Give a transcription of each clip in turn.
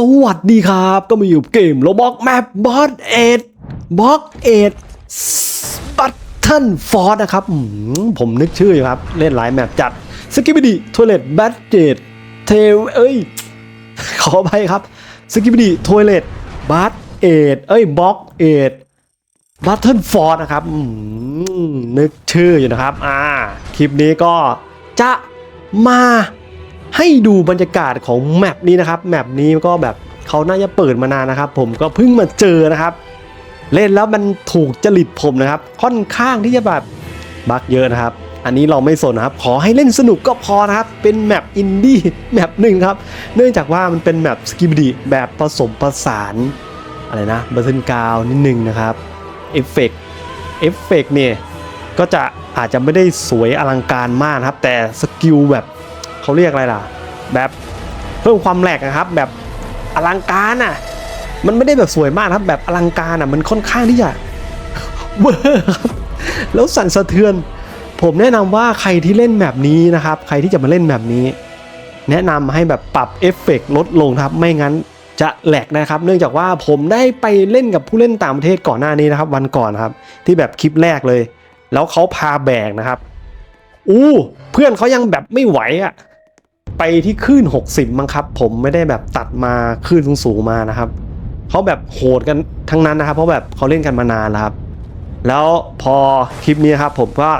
สวัสดีครับ ก็มาอยู่เกมโลบอกแมปบอสเอ็ดบล็อกเอ็ดบัตเทิลฟอร์นะครับผมนึกชื่ออยู่ครับ เล่นหลายแมปจัดสกิบิดีทัวเลตแบทเจดเทลเอ้ย ขอไปครับสกิบิดีทัวเลตบัตเอ็ดเอ้ยบล็อกเอ็ดบัตเทิลฟอร์นะครับนึกชื่ออยู่นะครับ อ่า คลิปนี้ก็จะมา ให้ดูบรรยากาศของแมปนี้นะครับแมปนี้ก็แบบเขาน่าจะเปิดมานานนะครับ ผมก็เพิ่งมาเจอนะครับ เล่นแล้วมันถูกจริตผมนะครับ ค่อนข้างที่จะแบบบักเยอะนะครับ อันนี้เราไม่สนนะครับ ขอให้เล่นสนุกก็พอนะครับ เป็นแมปอินดี้แมปหนึ่งครับ เนื่องจากว่ามันเป็นแมปสกิบดีแบบผสมผสานอะไรนะบัตเทิลกาวนิดนึงนะครับเอฟเฟกต์เอฟเฟกต์เนี่ยก็จะอาจจะไม่ได้สวยอลังการมากครับ แต่สกิลแบบ เขาเรียกอะไรล่ะ แบบเพิ่มความแหลกนะครับ แบบอลังการอะ มันไม่ได้แบบสวยมากครับ แบบอลังการอะ มันค่อนข้างที่จะเวอร์ครับแล้วสั่นสะเทือน ผมแนะนำว่าใครที่เล่นแบบนี้นะครับ ใครที่จะมาเล่นแบบนี้ แนะนำให้แบบปรับเอฟเฟกลดลงครับ ไม่งั้นจะแหลกนะครับ เนื่องจากว่าผมได้ไปเล่นกับผู้เล่นต่างประเทศก่อนหน้านี้นะครับ วันก่อนครับ ที่แบบคลิปแรกเลย แล้วเขาพาแบกนะครับ อู้ เพื่อนเขายังแบบไม่ไหวอะ ไปที่คลื่น 60 มั้งครับ ผมไม่ได้แบบตัดมาคลื่นสูงๆมานะครับเขาแบบโหดกันทั้งนั้นนะครับ เพราะแบบเขาเล่นกันมานานแล้วครับ แล้วพอคลิปนี้ครับ ผมก็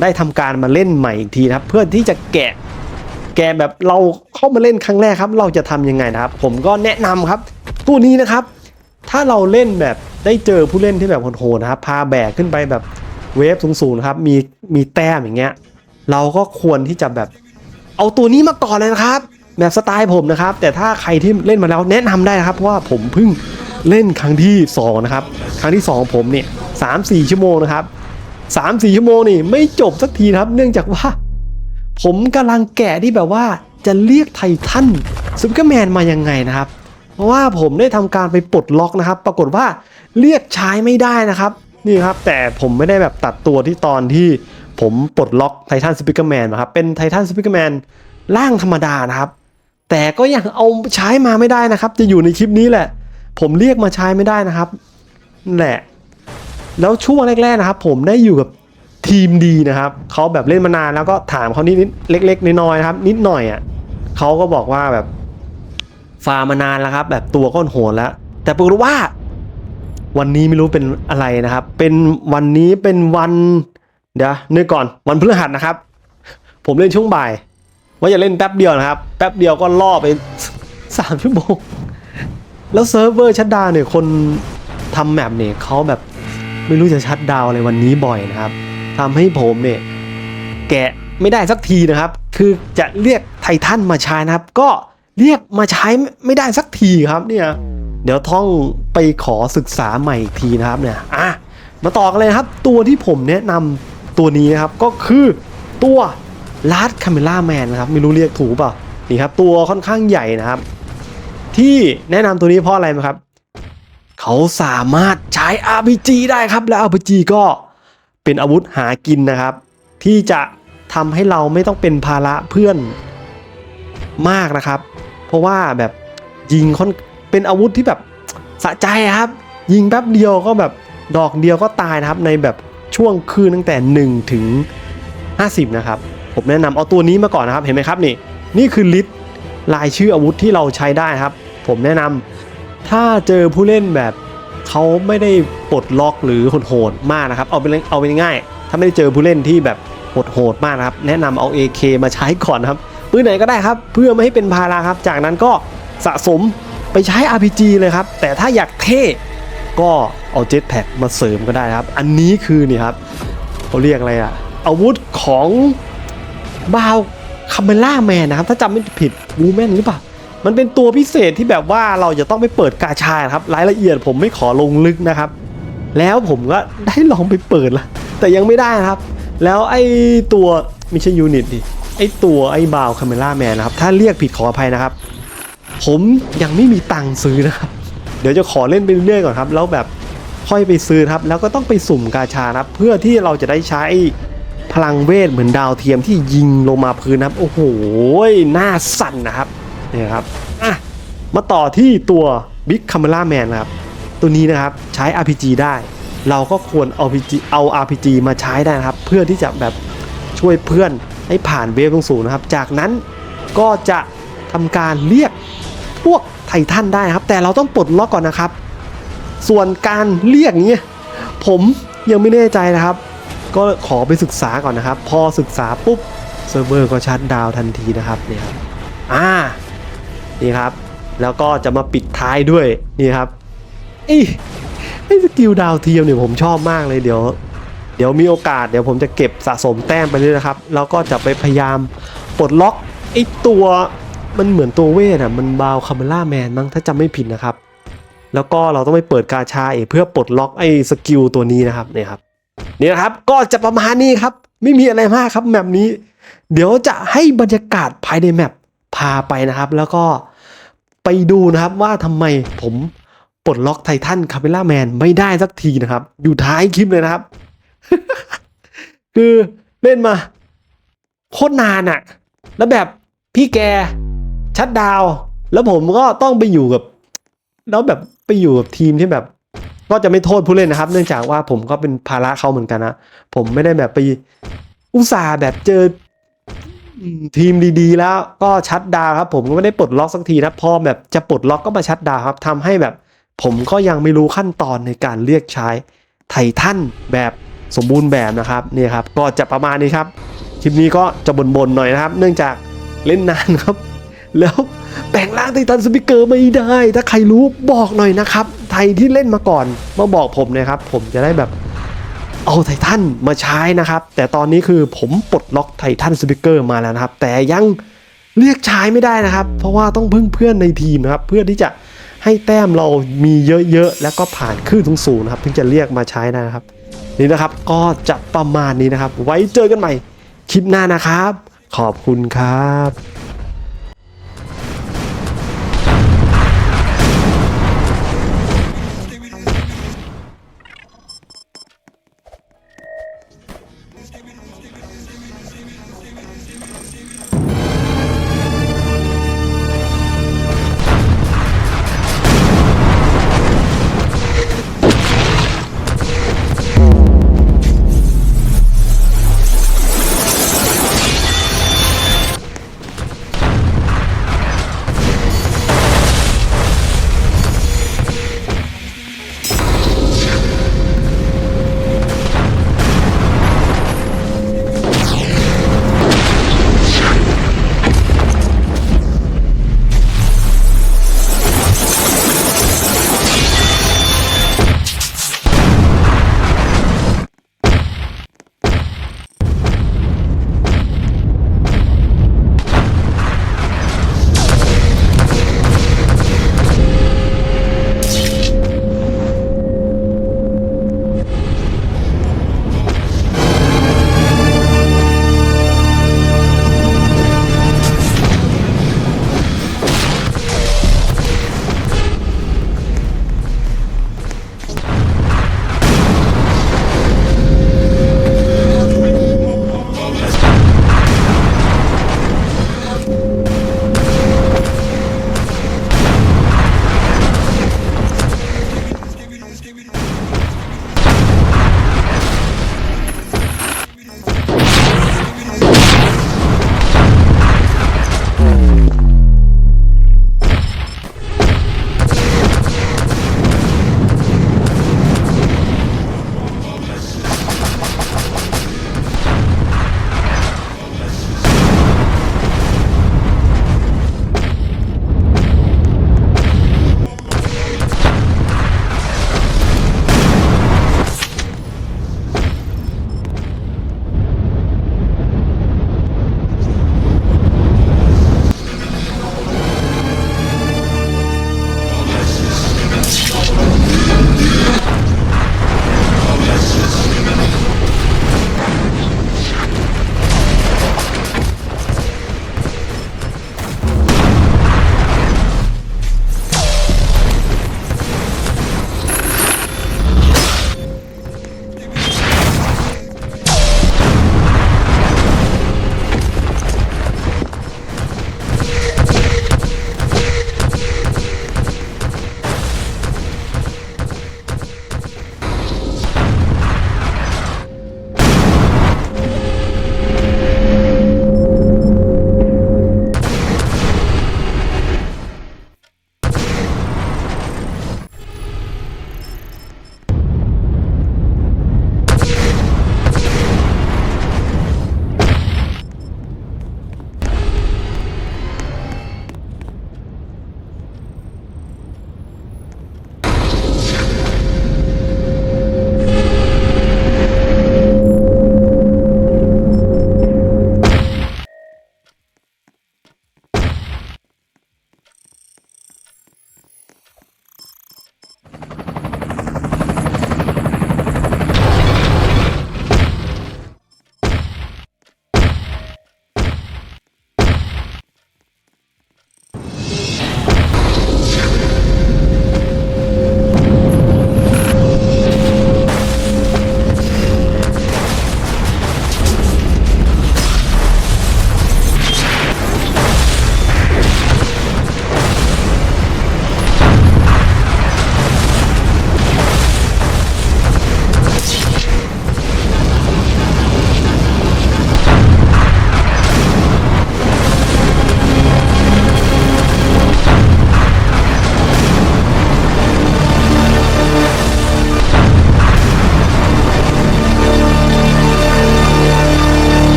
ได้ทำการมาเล่นใหม่อีกทีนะครับ เพื่อที่จะแกะแกะแบบเราเข้ามาเล่นครั้งแรกครับ เราจะทำยังไงนะครับ ผมก็แนะนำครับ ตัวนี้นะครับ ถ้าเราเล่นแบบได้เจอผู้เล่นที่แบบโหดๆนะครับ พาแบกขึ้นไปแบบเวฟสูงๆนะครับ มีมีแต้มอย่างเงี้ย เราก็ควรที่จะแบบ เอาตัวนี้มาก่อนเลยนะครับ แบบสไตล์ผมนะครับ แต่ถ้าใครที่เล่นมาแล้วแนะนำได้นะครับเพราะว่าผมเพิ่งเล่นครั้งที่สองนะครับครั้งที่สองผมเนี่ยสามสี่ชั่วโมงนะครับสามสี่ชั่วโมงนี่ไม่จบสักทีครับ เนื่องจากว่า ผมกำลังแกะที่แบบว่าจะเรียกไททันซูเปอร์แมนมายังไงนะครับ เพราะว่าผมได้ทำการไปปลดล็อกนะครับ ปรากฏว่าเรียกใช้ไม่ได้นะครับ นี่ครับ แต่ผมไม่ได้แบบตัดตัวที่ตอนที่ ผมปลดล็อกไททันสปิเกอร์แมนนะครับ เป็นไททันสปิเกอร์แมนร่างธรรมดานะครับ แต่ก็ยังเอาใช้มาไม่ได้นะครับ จะอยู่ในคลิปนี้แหละ ผมเรียกมาใช้ไม่ได้นะครับแหละ แล้วช่วงแรกๆนะครับ ผมได้อยู่กับทีมดีนะครับเขาแบบเล่นมานานแล้วก็ถามเขานิดๆเล็ก ๆน้อยๆนะครับ นิดหน่อยอะเขาก็บอกว่าแบบฟาร์มมานานแล้วครับ แบบตัวก็โหดแล้ว แต่ปรากฏว่า วันนี้ไม่รู้เป็นอะไรนะครับ เป็นวันนี้เป็นวัน เดี๋ยวนึกก่อนวันพฤหัสนะครับ ผมเล่นช่วงบ่าย ว่าจะเล่นแป๊บเดียวนะครับ แป๊บเดียวก็ล่อไปสามชั่วโมง แล้วเซิร์ฟเวอร์ชัดดาวเนี่ยคนทำแมปเนี่ยเขาแบบไม่รู้จะชัดดาวอะไรวันนี้บ่อยนะครับทำให้ผมเนี่ยแกะไม่ได้สักทีนะครับ คือจะเรียกไททันมาใช้นะครับ ก็เรียกมาใช้ไม่ได้สักทีครับเนี่ยเดี๋ยวต้องไปขอศึกษาใหม่อีกทีนะครับเนี่ยอะมาต่อกันเลยครับ ตัวที่ผมแนะนำ ตัวนี้นะครับก็คือตัวลาร์ดคาเมล่าแมนนะครับไม่รู้เรียกถูกเปล่านี่ครับตัวค่อนข้างใหญ่นะครับ ที่แนะนำตัวนี้เพราะอะไรไหมครับ เขาสามารถใช้ RPG ได้ครับและ RPG ก็เป็นอาวุธหากินนะครับ ที่จะทำให้เราไม่ต้องเป็นภาระเพื่อนมากนะครับ เพราะว่าแบบยิงค่อนเป็นอาวุธที่แบบสะใจครับ ยิงแป๊บเดียวก็แบบดอกเดียวก็ตายนะครับในแบบ ช่วงคืนตั้งแต่ 1 ถึง 50 นะครับ ผมแนะนำเอาตัวนี้มาก่อนนะครับ เห็นไหมครับนี่นี่คือลิสต์รายชื่ออาวุธที่เราใช้ได้ครับ ผมแนะนำถ้าเจอผู้เล่นแบบเขาไม่ได้ปลดล็อกหรือโหดๆมากนะครับ เอาเป็นเอาเป็นง่าย ถ้าไม่ได้เจอผู้เล่นที่แบบโหดๆมากนะครับ แนะนำเอา AK มาใช้ก่อนนะครับปืนไหนก็ได้ครับ เพื่อไม่ให้เป็นภาระครับ จากนั้นก็สะสมไปใช้ RPG เลยครับ แต่ถ้าอยากเท่ ก็เอาเจ็ตแพ็กมาเสริมก็ได้ครับ อันนี้คือนี่ครับเขาเรียกอะไรอะอาวุธของบาวคาเมล่าแมนนะครับ ถ้าจำไม่ผิดวูแมนหรือเปล่ามันเป็นตัวพิเศษที่แบบว่าเราจะต้องไปเปิดกาชาครับรายละเอียดผมไม่ขอลงลึกนะครับ แล้วผมก็ได้ลองไปเปิดล้วแต่ยังไม่ได้นะครับ แล้วไอ้ตัวไม่ใช่ยูนิตดิไอ้ตัวไอ้บาวคาเมล่าแมนนะครับ ถ้าเรียกผิดขออภัยนะครับ ผมยังไม่มีตังค์ซื้อนะครับ เดี๋ยวจะขอเล่นไปเรื่อยๆก่อนครับ แล้วแบบค่อยไปซื้อครับ แล้วก็ต้องไปสุ่มกาชานะครับ เพื่อที่เราจะได้ใช้พลังเวทเหมือนดาวเทียมที่ยิงลงมาพื้นนะครับ โอ้โหหน้าสั่นนะครับนี่ครับอะมาต่อที่ตัว Big Camera Man นครับ ตัวนี้นะครับใช้ RPG ได้ เราก็ควรเอา RPG เอา RPG มาใช้ได้นะครับ เพื่อที่จะแบบช่วยเพื่อนให้ผ่านเวฟสูงนะครับ จากนั้นก็จะทำการเรียกพวก ททันได้ครับ แต่เราต้องปลดล็อกก่อนนะครับ ส่วนการเรียกเนี้ยผมยังไม่แน่ใจนะครับ ก็ขอไปศึกษาก่อนนะครับ พอศึกษาปุ๊บเซิร์ฟเวอร์ก็ชัดดาวทันทีนะครับนี่ครับอ่านี่ครับ แล้วก็จะมาปิดท้ายด้วยนี่ครับไอ้ไอ้สกิลดาวเทียมเนี่ยผมชอบมากเลยเดี๋ยว เดี๋ยวมีโอกาสเดี๋ยวผมจะเก็บสะสมแต้มไปเรื่อยนะครับ แล้วก็จะไปพยายามปลดล็อกไอ้ตัว มันเหมือนตัวเวทอะมันบาวคาเมล่าแมนมั้งถ้าจำไม่ผิดนะครับ แล้วก็เราต้องไปเปิดกาชาเอเพื่อปลดล็อกไอ้สกิลตัวนี้นะครับเนี่ยครับนี่นะครับก็จะประมาณนี้ครับ ไม่มีอะไรมากครับแมปนี้ เดี๋ยวจะให้บรรยากาศภายในแมปพาไปนะครับ แล้วก็ไปดูนะครับว่าทำไมผมปลดล็อกไททันคาเมล่าแมนไม่ได้สักทีนะครับ อยู่ท้ายคลิปเลยนะครับ คือเล่นมาโคตรนานอะแล้วแบบพี่แก ชัดดาว แล้วผมก็ต้องไปอยู่กับ แล้วแบบไปอยู่กับทีมที่แบบ ก็จะไม่โทษผู้เล่นนะครับ เนื่องจากว่าผมก็เป็นภาระเขาเหมือนกันนะ ผมไม่ได้แบบไปอุตส่าห์แบบเจอทีมดีๆ แล้วก็ชัดดาวครับ ผมก็ไม่ได้ปลดล็อกสักทีนะพอแบบจะปลดล็อกก็มาชัดดาวครับทำให้แบบ ผมก็ยังไม่รู้ขั้นตอนในการเรียกใช้ไททันแบบสมบูรณ์แบบนะครับนี่ครับ ก็จะประมาณนี้ครับคลิปนี้ก็จะบ่นๆหน่อยนะครับ เนื่องจากเล่นนานครับ แล้วแปลงร่างไททันสปิเกอร์ไม่ได้ ถ้าใครรู้บอกหน่อยนะครับ ไทยที่เล่นมาก่อนมาบอกผมนะครับ ผมจะได้แบบเอาไททันมาใช้นะครับ แต่ตอนนี้คือผมปลดล็อกไททันสปิเกอร์มาแล้วนะครับ แต่ยังเรียกใช้ไม่ได้นะครับ เพราะว่าต้องพึ่งเพื่อนในทีมนะครับ เพื่อที่จะให้แต้มเรามีเยอะๆ แล้วก็ผ่านคลื่นสูงนะครับ ถึงจะเรียกมาใช้นะครับ นี่นะครับก็จะประมาณนี้นะครับ ไว้เจอกันใหม่คลิปหน้านะครับ ขอบคุณครับ